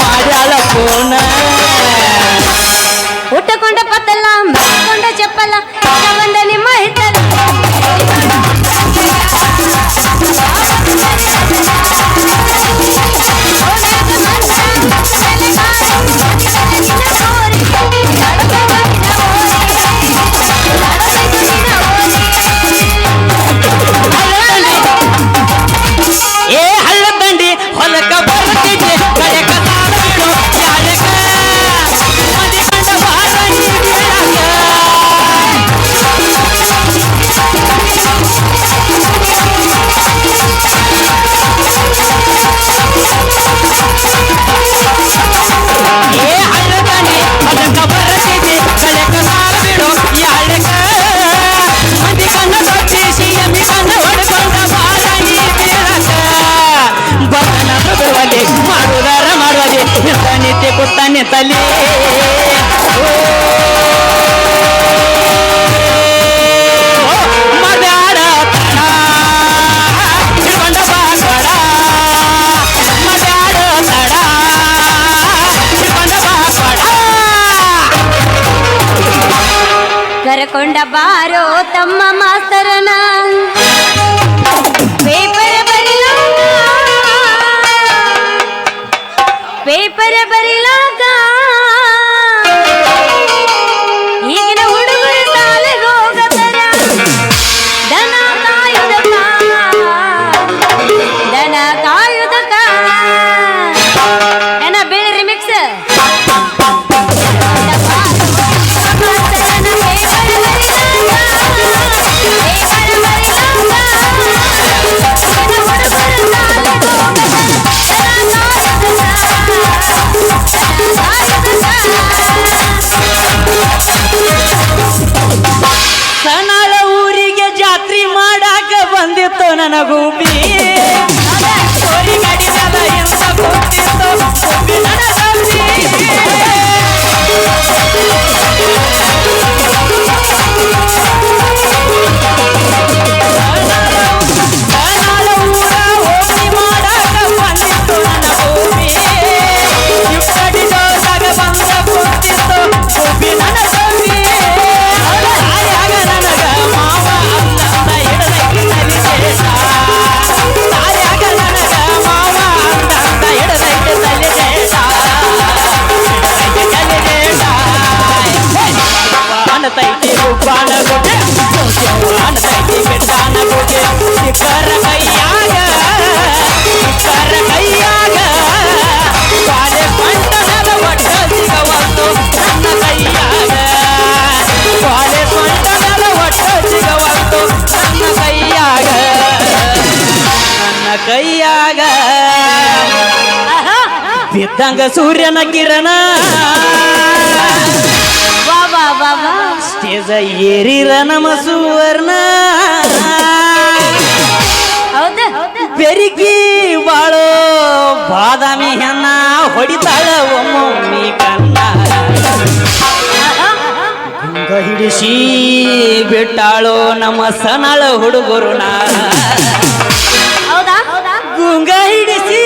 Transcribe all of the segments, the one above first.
ಮಾಡ್ಯಾಳ ಫೋನ ಮಾಡುವದೆ ಮಾಡುವುದರ ಮಾಡುವದೆ ನಿಂತ ನಿತ್ಯ ಕೊತ್ತಾನೆ ತಲೆ ಕರಕೊಂಡ ಬಾರೋ ತಮ್ಮ Eh, para el! ನನಗೂ ಬೀ ಸೋರಿ ಗಡಿಸಲ ಎಂದ ಗೊತ್ತಿತ್ತು? ಇದ್ದಂಗ ಸೂರ್ಯನ ಕಿರಣ. ಸ್ಟೇಜ ಏರಿರ ನಮ ಸುವರ್ಣ. ಬೆರಿಗಿ ಬಾಳೋ ಬಾದಾಮಿ ಹೆಣ್ಣ ಹೊಡಿತಾಳ ಒಮ್ಮೊಮ್ಮಿ ಕಣ್ಣ. ಹಿಡಿಸಿ ಬಿಟ್ಟಾಳೋ ನಮ್ಮ ಸನಳ ಹುಡುಗರು ಗುಂಗ ಹಿಡಿಸಿ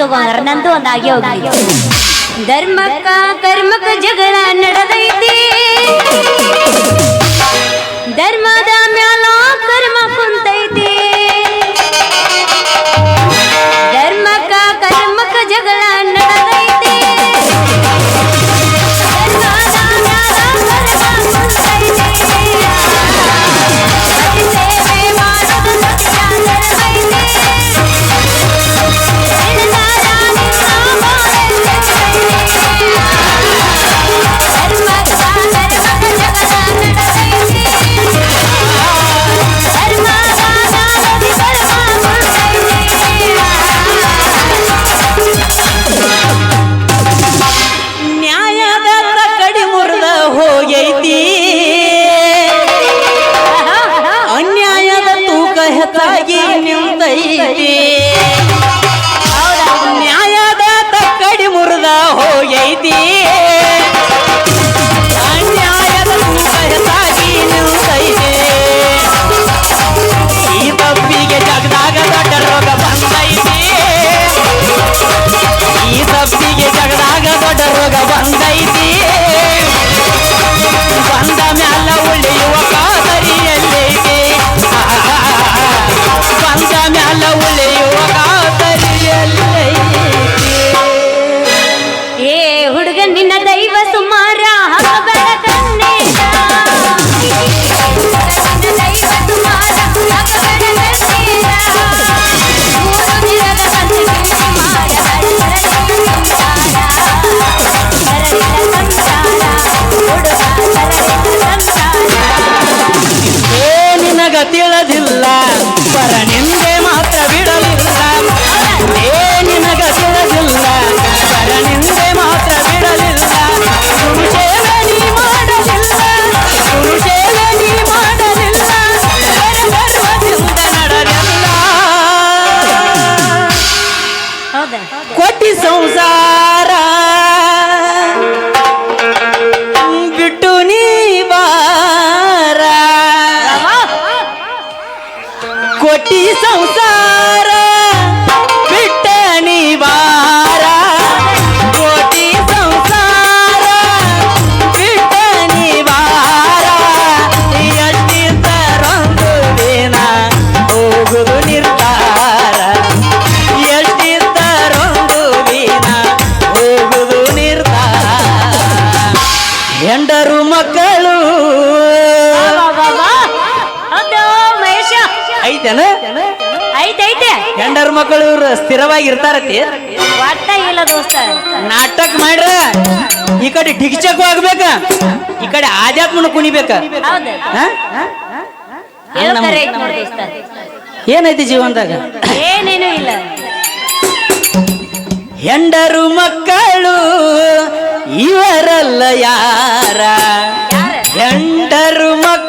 ತಗೋಂಗಾರ ನಂದು ಒಂದು ಆಗಿ ಹೋಗಿ ಧರ್ಮಕ್ಕ ಕರ್ಮಕ್ಕ ಜಗಳ ನಡೆದೈತಿ. 弟的弟 will you so ಆಗತೈತಿ ಒಟ್ಟ ಇಲ್ಲ ದೋಸ್ತ. ನಾಟಕ ಮಾಡ್ರ. ಈ ಕಡೆ ಡಿಗ್ಚಕ್ಕೂ ಆಗ್ಬೇಕ. ಈ ಕಡೆ ಆಧ್ಯಾತ್ಮನ ಕುಣಿಬೇಕ. ಹೌದು. ಏನೈತಿ ಜೀವನದಾಗ? ಏನೇನು ಇಲ್ಲ. ಹೆಂಡರು ಮಕ್ಕಳು ಇವರಲ್ಲ ಯಾರ? ಹೆಂಡರು ಮಕ್ಕಳು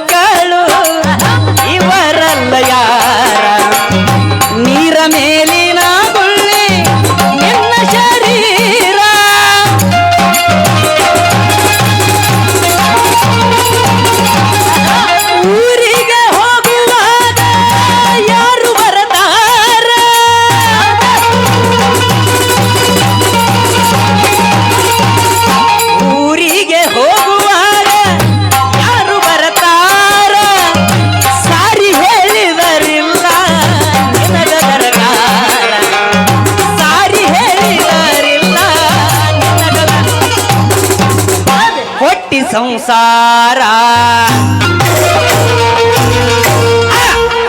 ಸಂಸಾರ.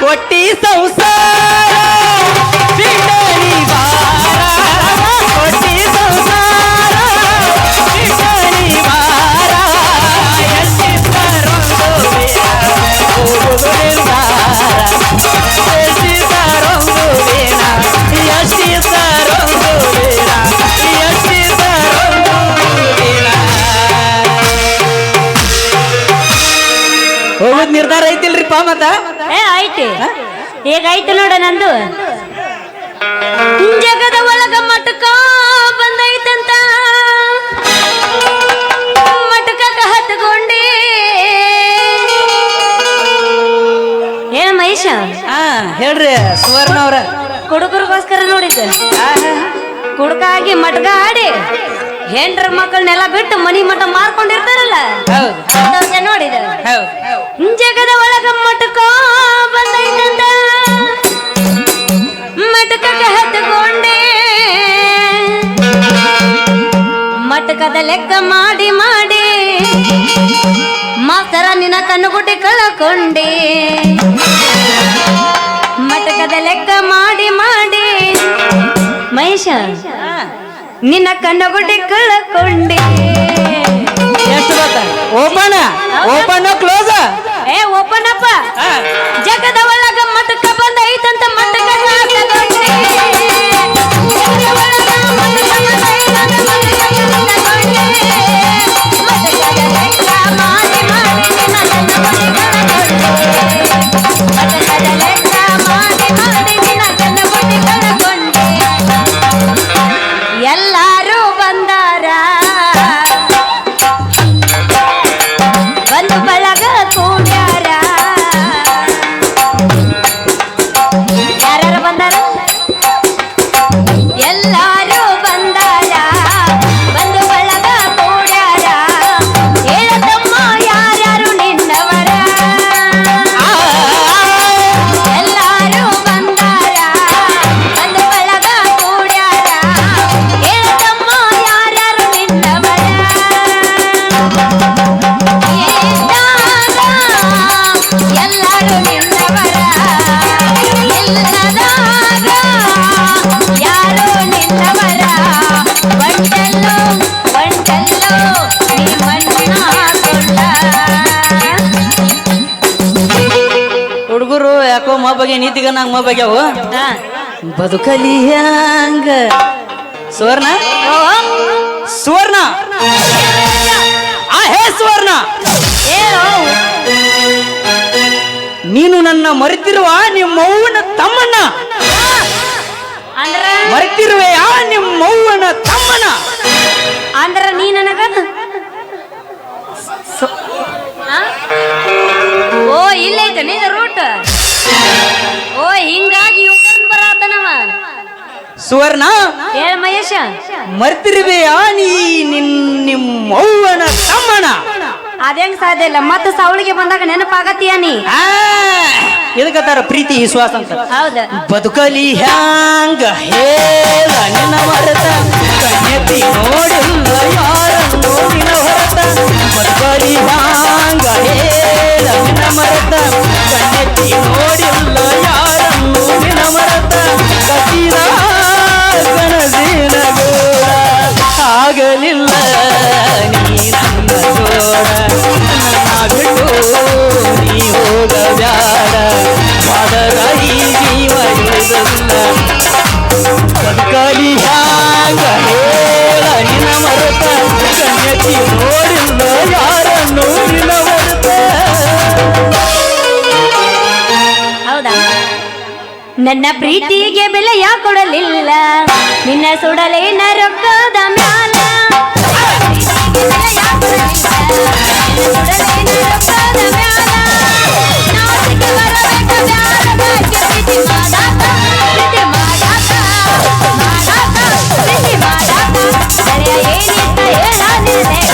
ಕೊಟ್ಟಿ ಸಂಸಾರ. ಹೋಗೋದ್ ನಿರ್ಧಾರ ಪಾ ಮತ್ತ? ಏ ಐತಿ ಹೇಗಾಯ್ತು ನೋಡ ನಂದು? ಜಗದ ಒಳಗ ಮಟಕ ಬಂದೈತಂತ. ಮಟಕ ಹತ್ಕೊಂಡಿ. ಏ ಮಹೇಶ. ಹಾ ಹೇಳ್ರಿ ಸುವರ್ಣ ಅವ್ರ. ಹುಡುಗರಿಗೋಸ್ಕರ ನೋಡಿದ್ದೆ. ಕುಡುಕ ಆಗಿ ಮಟ್ಕ ಆಡಿ. ಹೆಂಡ್ರ ಮಕ್ಕಳನ್ನೆಲ್ಲ ಬಿಟ್ಟು ಮನಿ ಮಠ ಮಾರ್ಕೊಂಡಿರ್ತಾರಲ್ಲ? ನೋಡಿದ. ಜಗದ ಒಳಗ ಮಟಕ ಬಂದೈತಂದ ಮಟಕಕ್ಕೆ ಹತ್ಕೊಂಡೆ. ಮಟಕದ ಲೆಕ್ಕ ಮಾಡಿ ಮಾಡಿ ಮಾಸ್ತರ ನಿನ್ನ ಕಣ್ಣುಗುಟ್ಟಿ ಕಳ್ಕೊಂಡೆ. ಮಟಕದ ಲೆಕ್ಕ ಮಾಡಿ ಮಾಡಿ. ಮಹೇಶ ನಿನ್ನ ಕಣ್ಣುಗುಟ್ಟಿ ಕಳಕೊಂಡೆ. ಎಷ್ಟು ಗೊತ್ತ? ಓಪನ್ ಓಪನ್ ಕ್ಲೋಸ್ ಏ ಓಪನ್ ಅಪ್ಪ. ಜಗದ ಯಾಕೋ ನಿದ್ದಿಗ ನಂಗೆ ಮಬ್ಬಗ್ಯಾವು ಬದುಕಲಿ ಹಂಗ ಸುವರ್ಣ? ಸುವರ್ಣ? ಆ ಹೇ ಸುವರ್ಣ! ನೀನು ನನ್ನ ಮರೆತಿರುವ ನಿಮ್ಮವ್ವನ ತಮ್ಮಣ್ಣ. ಮರೆತಿರುವೆಯಾ ನಿಮ್ಮವ್ವನ ಸುವರ್ಣ. ಮಹೇಶ. ಮರೆತಿರುವೆಯಾ ನೀ ನಿನ್ ನಿಮ್ಮವ್ವನ ತಮ್ಮನ. ಅದೇಂಗ್ ಸಾಧ್ಯ ಇಲ್ಲ? ಮತ್ತೆ ಸಾವಳಿಗೆ ಬಂದಾಗ ನೆನಪಾಗತ್ತೀಯ ನೀ? ಇದಕ್ಕತ್ತಾರ ಪ್ರೀತಿ ವಿಶ್ವಾಸ ಅಂತ? ಹೌದ. ಬದುಕಲಿ ಹ್ಯಾಂಗ ಹೇಳ ನಿನ್ನ ಮರೆತ? ಕಣ್ಣೆತ್ತಿ ನೋಡಿಲ್ಲ ನನ್ನ ಪ್ರೀತಿಗೆ ಬೆಲೆಯ ಕೊಡಲಿಲ್ಲ ನಿನ್ನ ಸುಡಲೇನ ರೊಕ್ಕದ ಮ್ಯಾಲ ಪ್ರೀತಿಗೆ ಬೆಲೆಯ ಕೊಡಲಿಲ್ಲ, ನಿನ್ನ ಸುಡಲೇನ ರೊಕ್ಕದ ಮ್ಯಾಲ. ನಾಚಿಕೆ ಬರಬೇಕ ಬ್ಯಾಡದಾಕೆ ಪ್ರೀತಿ ಮಾಡಾಕ, ಪ್ರೀತಿ ಮಾಡಾಕ, ಮಾಡಾಕ, ಪ್ರೀತಿ ಮಾಡಾಕ. ಸರಿಯ ಏನಿತ್ತ ಹೇಳ ನಿರ್ದೇಶ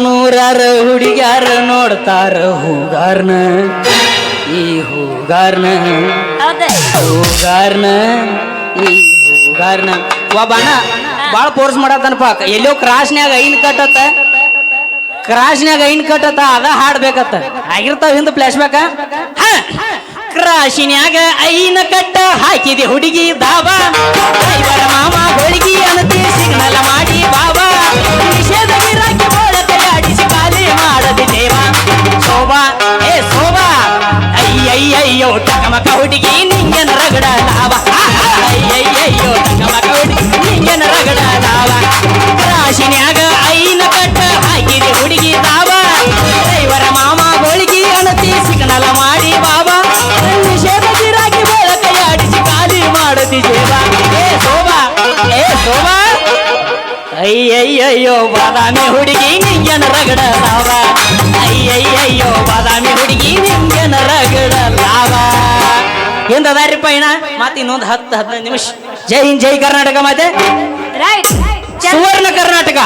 ನೂರಾರ ಹುಡುಗ್ಯಾರ ನೋಡ್ತಾರ ಹೂಗಾರ್ನ. ಈ ಹೂಗಾರ್ನ. ಹೂಗಾರ್ನ. ಈ ಹೂಗಾರ್ನ. ಬಾಳ ಭಾಳ ಫೋರ್ಸ್ ಮಾಡತ್ತನಪ್ಪ. ಎಲ್ಲೋ ಕ್ರಾಸ್ನ್ಯಾಗ ಐನ್ ಕಟ್ಟತ್ತ. ಕ್ರಾಶ್ನ್ಯಾಗ ಐನ್ ಕಟ್ಟತ್ತ ಅದ ಹಾಡ್ಬೇಕತ್ತ. ಆಗಿರ್ತಾವ ಹಿಂದ ಫ್ಲಾಶ್ ಬ್ಯಾಕ ಕ್ರಾಶಿನ್ಯಾಗ ಐನ ಕಟ್ಟ ಹಾಕಿದೆ ಹುಡುಗಿ ದಾಬಾ. ಮಾವ ಮಾಮ ಹೋಳಿಗೆ ಅನತಿ ಸಿಗ್ನಲ್ ಮಾಡಿ ಬಾಬಾ. ಮಾಡದಿ ದೇವ ಶೋಭಾ ಏ ಶೋಭಾ ಅಯ್ಯಯ್ಯಯ್ಯೋ ಟಕಮಕ ಹುಡುಗಿ ನಿಂಗನ ರಗಡ ಲಾವ ಅಯ್ಯಯ್ಯಯ್ಯೋ ಅಯ್ಯಯ್ಯಯ್ಯೋ ಬಾದಾಮಿ ಹುಡುಗಿ ನಿಂಗನ ರಗಡ ಲಾವ ಅಯ್ಯಯ್ಯಯ್ಯೋ ಬಾದಾಮಿ ಹುಡುಗಿ ನಿಂಗನ ರಗಡ ಲಾವ ಎಂದದಾರಿ ಪೈನ ಮತ್ತೆ ಇನ್ನೊಂದು ಹತ್ತು ಹದಿನೈದು ನಿಮಿಷ. ಜೈ ಹಿಂದ್ ಜೈ ಕರ್ನಾಟಕ ಮಾತೆ. ಸುವರ್ಣ ಕರ್ನಾಟಕ.